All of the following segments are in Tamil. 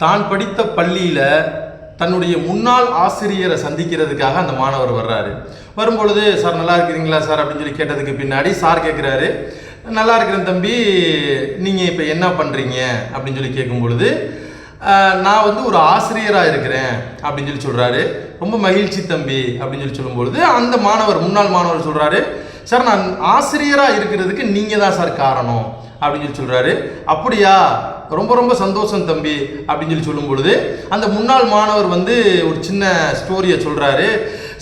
தான் படித்த பள்ளியில் தன்னுடைய முன்னாள் ஆசிரியரை சந்திக்கிறதுக்காக அந்த மாணவர் வர்றாரு. வரும்பொழுது சார் நல்லா இருக்கிறீங்களா சார்? அப்படின்னு சொல்லி கேட்டதுக்கு பின்னாடி சார் கேட்குறாரு நல்லா இருக்கிறேன் தம்பி. நீங்கள் இப்போ என்ன பண்ணுறீங்க அப்படின்னு சொல்லி கேட்கும் பொழுது நான் வந்து ஒரு ஆசிரியராக இருக்கிறேன் அப்படின்னு சொல்லி சொல்கிறாரு ரொம்ப மகிழ்ச்சி தம்பி அப்படின்னு சொல்லி சொல்லும்பொழுது அந்த மாணவர் முன்னாள் மாணவர் சொல்கிறாரு சார் நான் ஆசிரியராக இருக்கிறதுக்கு நீங்கள் தான் சார் காரணம் அப்படின்னு சொல்லி சொல்கிறாரு அப்படியா? ரொம்ப ரொம்ப சந்தோஷம் தம்பி அப்படின்னு சொல்லி சொல்லும் பொழுது அந்த முன்னாள் மாணவர் வந்து ஒரு சின்ன ஸ்டோரியை சொல்கிறாரு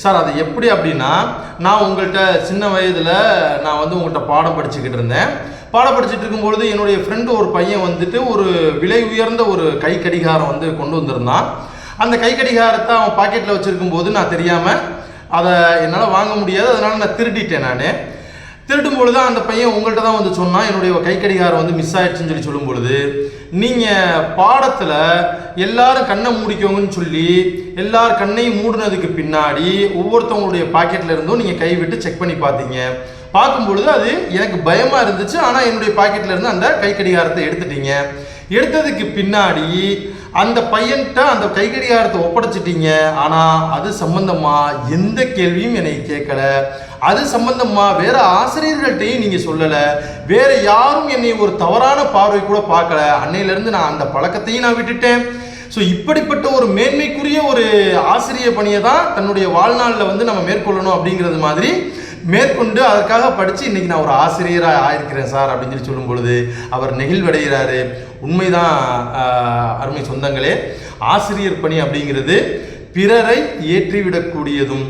சார் அது எப்படி அப்படின்னா நான் உங்கள்கிட்ட சின்ன வயதில் நான் வந்து உங்கள்கிட்ட பாடம் படிச்சுக்கிட்டு இருந்தேன். பாடம் படிச்சுட்டு இருக்கும்பொழுது என்னுடைய ஃப்ரெண்டு ஒரு பையன் வந்துட்டு ஒரு விலை உயர்ந்த ஒரு கை கடிகாரம் வந்து கொண்டு வந்திருந்தான். அந்த கை கடிகாரத்தை அவன் பாக்கெட்டில் வச்சுருக்கும் போது நான் தெரியாமல் அதை என்னால் வாங்க முடியாது. அதனால் நான் திருடிட்டேன் நான். திருடும் பொழுது அந்த பையன் உங்கள்கிட்ட தான் வந்து சொன்னான். என்னுடைய கை கடிகாரம் வந்து மிஸ் ஆயிடுச்சுன்னு சொல்லி சொல்லும் பொழுது நீங்கள் பாடத்தில் எல்லாரும் கண்ணை மூடிக்கோங்கன்னு சொல்லி எல்லார் கண்ணையும் மூடினதுக்கு பின்னாடி ஒவ்வொருத்தவங்களுடைய பாக்கெட்டில் இருந்தும் நீங்கள் கைவிட்டு செக் பண்ணி பார்த்தீங்க. பார்க்கும் பொழுது அது எனக்கு பயமாக இருந்துச்சு. ஆனால் என்னுடைய பாக்கெட்டில் இருந்து அந்த கை கடிகாரத்தை எடுத்துட்டீங்க. எடுத்ததுக்கு பின்னாடி அந்த பையன்கிட்ட அந்த கை கடிகாரத்தை ஒப்படைச்சிட்டீங்க. ஆனால் அது சம்பந்தமாக எந்த கேள்வியும் என்னை கேட்கல. அது சம்பந்தமா வேற ஆசிரியர்கள்ட்டையும் நீங்க சொல்லல. வேற யாரும் என்னை ஒரு தவறான பார்வை கூட பார்க்கல. அன்னையிலேருந்து நான் அந்த பழக்கத்தையும் நான் விட்டுட்டேன். ஸோ இப்படிப்பட்ட ஒரு மேன்மைக்குரிய ஒரு ஆசிரிய பணியை தான் தன்னுடைய வாழ்நாளில் வந்து நம்ம மேற்கொள்ளணும் அப்படிங்கிறது மாதிரி மேற்கொண்டு அதற்காக படித்து இன்னைக்கு நான் ஒரு ஆசிரியராக ஆயிருக்கிறேன் சார் அப்படின்னு சொல்லி சொல்லும் பொழுது அவர் நெகிழ்வடைகிறாரு. உண்மைதான் அருமை சொந்தங்களே. ஆசிரியர் பணி அப்படிங்கிறது பிறரை ஏற்றிவிடக்கூடியதும்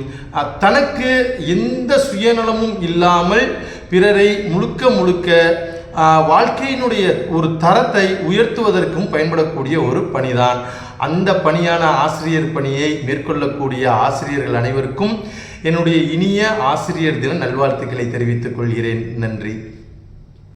தனக்கு எந்த சுயநலமும் இல்லாமல் பிறரை முழுக்க முழுக்க வாழ்க்கையினுடைய ஒரு தரத்தை உயர்த்துவதற்கும் பயன்படக்கூடிய ஒரு பணிதான். அந்த பணியான ஆசிரியர் பணியை மேற்கொள்ளக்கூடிய ஆசிரியர்கள் அனைவருக்கும் என்னுடைய இனிய ஆசிரியர் தின நல்வாழ்த்துக்களை தெரிவித்துக் கொள்கிறேன். நன்றி.